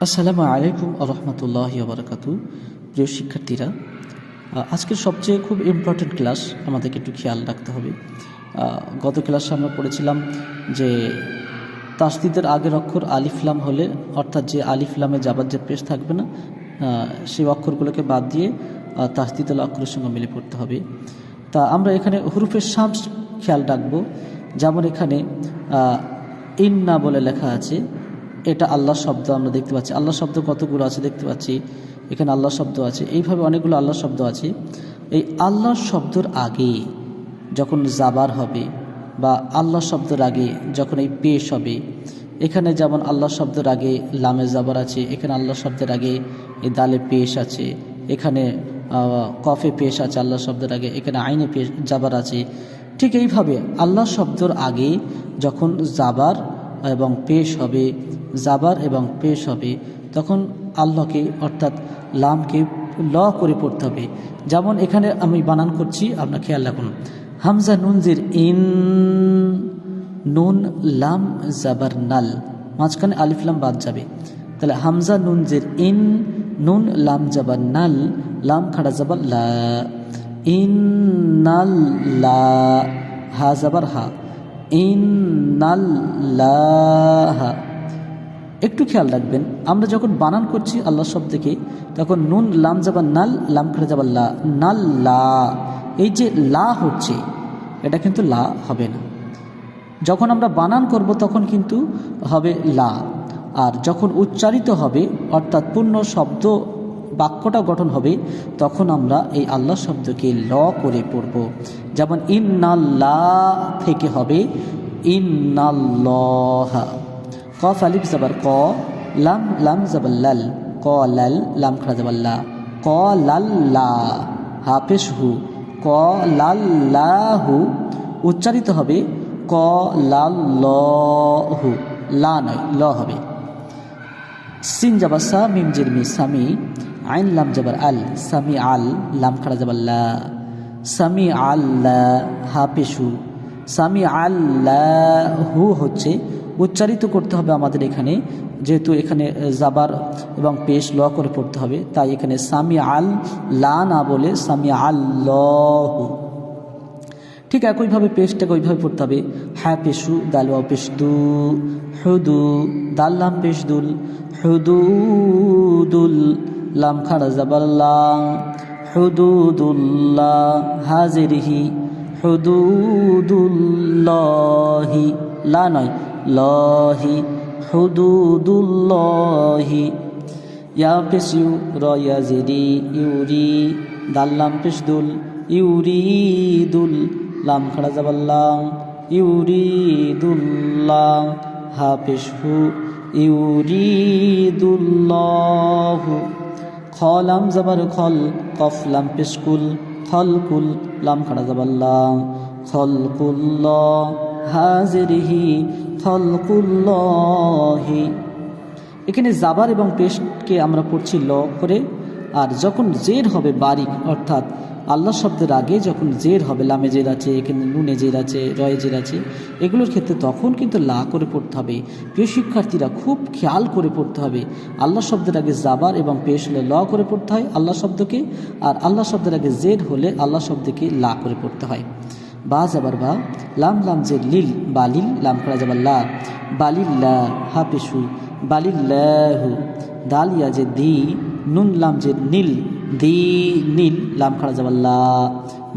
আসসালামু আলাইকুম আরহামতুল্লাহ বারকাতু। প্রিয় শিক্ষার্থীরা আজকের সবচেয়ে খুব ইম্পর্টেন্ট ক্লাস আমাদেরকে একটু খেয়াল রাখতে হবে। গত ক্লাসে আমরা পড়েছিলাম যে তাসদিদের আগের অক্ষর আলিফলাম হলে, অর্থাৎ যে আলিফলামে যাবার যে পেশ থাকবে না সেই অক্ষরগুলোকে বাদ দিয়ে তাসদিদুল অক্ষরের সঙ্গে মিলে পড়তে হবে। তা আমরা এখানে হুরুফের শামস খেয়াল রাখব। যেমন এখানে ইন্না বলে লেখা আছে এটা আল্লাহ শব্দ, আমরা দেখতে পাচ্ছি। আল্লাহ শব্দ কতগুলো আছে দেখতে পাচ্ছি? এখানে আল্লাহ শব্দ আছে। এইভাবে অনেকগুলো আল্লাহ শব্দ আছে। এই আল্লাহ শব্দর আগে যখন জাবার হবে বা আল্লাহ শব্দের আগে যখন এই পেশ হবে, এখানে যেমন আল্লাহ শব্দের আগে লামে জাবার আছে, এখানে আল্লাহ শব্দের আগে এই দালে পেশ আছে, এখানে কফে পেশ আছে আল্লাহ শব্দের আগে, এখানে আইনে পেশ, জাবার আছে। ঠিক এইভাবে আল্লাহ শব্দর আগে যখন জাবার এবং পেশ হবে জাবার এবং পেশ হবে, তখন আল্লাহকে, অর্থাৎ লামকে ল করে পড়তে হবে। যেমন এখানে আমি বানান করছি, আপনার খেয়াল রাখুন। হামজা নুনজির ইন, নুন, লাম, জাবার, নাল। মাঝখানে আলিফ, লাম বাদ যাবে। তাহলে হামজা নুনজির ইন, নুন, লাম, জাবার, নাল। লাম খাড়া জাবার, লা। ইন, নাল, লা। হা, জাবার, হা। ইন্নাল্লাহা একটু খেয়াল রাখবেন, আমরা যখন বানান করছি আল্লাহ শব্দকে তখন নুন লাম যাবার নাল, লাম খেলে যাবার লা, নাল লা, এই যে লা হচ্ছে, এটা কিন্তু লা হবে না। যখন আমরা বানান করব তখন কিন্তু হবে লা, আর যখন উচ্চারিত হবে, অর্থাৎ পূর্ণ শব্দ বাক্যটা গঠন হবে, তখন আমরা এই আল্লাহ শব্দকে ল করে পড়ব। যেমন, ইন্নাল্লাহ থেকে হবে, ইন্নাল্লাহ। কফ আলিফ জাবার ক, লাম লাম জাবার লাল ক, লাল, লাম খড়া জাবার লা ক লাল লা হাফেশ হু ক লাল লাহু উচ্চারিত হবে ক লাল লহু লা নয়, ল হবে। সিন যাবার সা, মিম জির মি সামি আইন লাম যাবার আল সামি আল, লাম খাড়া যাবার লা সামি আল্লাহ হাফেশু সামি আল্লাহু হচ্ছে উচ্চারিত করতে হবে আমাদের এখানে, যেহেতু এখানে জাবার এবং পেশ ল করে পড়তে হবে, তাই এখানে সামি আল লা না বলে সামি আল্লাহু ঠিক একইভাবে পেশটাকে ওইভাবে পড়তে হবে হ্যাঁ পেশু, দাল ওয়া পেশদু, হুদু, দাল লাম পেশদুল, হুদুদুল, লাম খাড়া লাম হুদুদুল্লাহ হাজিরহি, হুদুদুল্লাহি, লা নয় লহি হুদুদুল্লাহি। ইয়া পেশিউ রয়া জেরি ইউরি। দাল্লাম পেশদুল ইউরিদুল। লাম খাড়া জাবাল্লাম ইউরিদুল্লাহ। হা পেশহু ইউরিদুল্লাহু। খলাম জাবার খল, কফ লাম পেশকুল খলকুল লাম খাড়া জাবাল্লাম খলকুল্লাহ হাজিরহি খলকুল্লাহি এখানে জাবার এবং পেশকে আমরা পড়ছি ল করে। আর যখন জের হবে বারিক, অর্থাৎ আল্লাহ শব্দের আগে যখন জের হবে, লামে জের আছে, এখানে নুনে জের আছে, রয়ে জের আছে, এগুলোর ক্ষেত্রে তখন কিন্তু লা করে পড়তে হবে। প্রিয় শিক্ষার্থীরা, খুব খেয়াল করে পড়তে হবে। আল্লাহ শব্দের আগে জাবার এবং পেশ হলে ল করে পড়তে হয় আল্লাহ শব্দকে, আর আল্লাহ শব্দের আগে জের হলে আল্লাহ শব্দকে লা করে পড়তে হয়। বা যাবার বা, লাম লাম জের লিল বালিল লাম করা যাবার লা বালিল্লা হাফিসু বালিল্লাহু দাল ইয়া যে দি, নুন লাম যে নীল, দি নীল লাম খাড়া যাবার লা,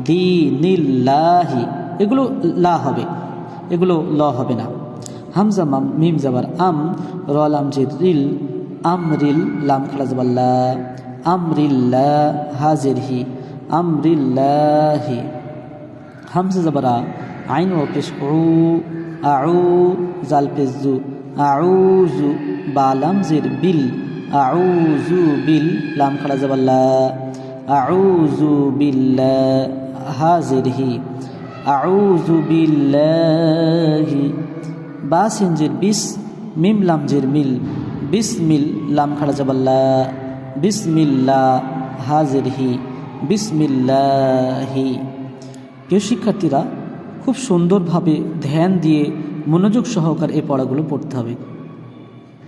দি নীল লাহি এগুলো লা হবে, এগুলো ল হবে না। হামজা মাম, মিম যাবার আম, র লাম যে রিল, আম রিল লাম খাড়া যাবার লা আমরিল্লা হাজির হি আমরিল্লাহি হামজা যাবারা আইন ও পেশ উ আউ জাল পেশ জু আউজু বা লামজের বিল আউজু বিল লাম খাড়া যাবাল্লা আউজু বিল্লা হাজির হি আউজু বিল্লাহি বা সিনজের বিস মিম লাম জের মিল বিসমিল লাম খাড়া যাবাল্লা বিসমিল্লা হাজির হি বিসমিল্লাহি প্রিয় শিক্ষার্থীরা খুব সুন্দরভাবে ধ্যান দিয়ে মনোযোগ সহকার এই পড়াগুলো পড়তে হবে।